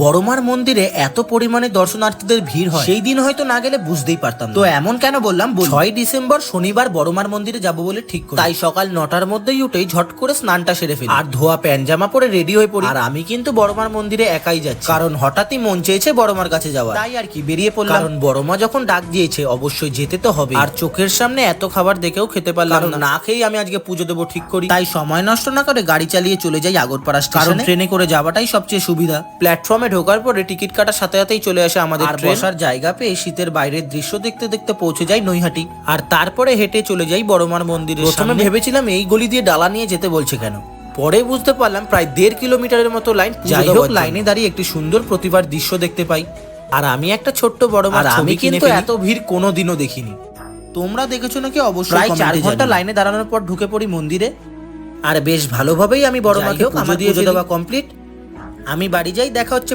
বড়মার মন্দিরে এত পরিমাণে দর্শনার্থীদের ভিড় হয় সেই দিন হয়তো না গেলে বুঝতেই পারতাম তো এমন কেন বললাম ছয় ডিসেম্বর শনিবার বড়মার মন্দিরে যাব বলে ঠিক করি তাই সকাল নটার মধ্যেই উঠেই ঝট করে স্নানটা সেরে ফেলি। আর ধোয়া প্যান্ট জামা পরে রেডি হয়ে পড়ি। আর আমি কিন্তু বড়মার মন্দিরে একাই যাচ্ছি। কারণ হঠাৎই মন চেয়েছে বড়মার কাছে যাওয়া তাই আর কি বেরিয়ে পড়লাম। কারণ বড়মা যখন ডাক দিয়েছে অবশ্যই যেতে তো হবে। আর চোখের সামনে এত খাবার দেখেও খেতে পারলাম না। না খেয়েই আমি আজকে পুজো দেবো ঠিক করি। তাই সময় নষ্ট না করে গাড়ি চালিয়ে চলে যাই আগরপাড়া কারণ ট্রেনে করে যাওয়াটাই সবচেয়ে সুবিধা। প্ল্যাটফর্মে ঢোকার পরে টিকিট কাটার সাথে সাথেই চলে আসে আমাদের আর বসার জায়গা পেয়ে শীতের বাইরের দৃশ্য দেখতে দেখতে পৌঁছে যাই নৈহাটি। আর তারপরে হেঁটে চলে যাই বড়মার মন্দিরে প্রথমে ভেবেছিলাম এই গলি দিয়ে ডালা নিয়ে যেতে বলছে কেন? পরে বুঝতে পারলাম প্রায় দেড় কিলোমিটারের মতো লাইন যাই হোক লাইনে দাঁড়িয়ে একটি সুন্দর প্রতিভার দৃশ্য দেখতে পাই। আর আমি একটা ছোট্ট বড় আর আমি কিন্তু এত ভিড় কোনোদিনও দেখিনি। তোমরা দেখেছ নাকি অবশ্যই প্রায় চার ঘণ্টা লাইনে দাঁড়ানোর পর ঢুকে পড়ি মন্দিরে। আর বেশ ভালোভাবেই আমি বড় মাকেও আমার দিয়ে দেওয়া কমপ্লিট আমি বাড়ি যাই দেখা হচ্ছে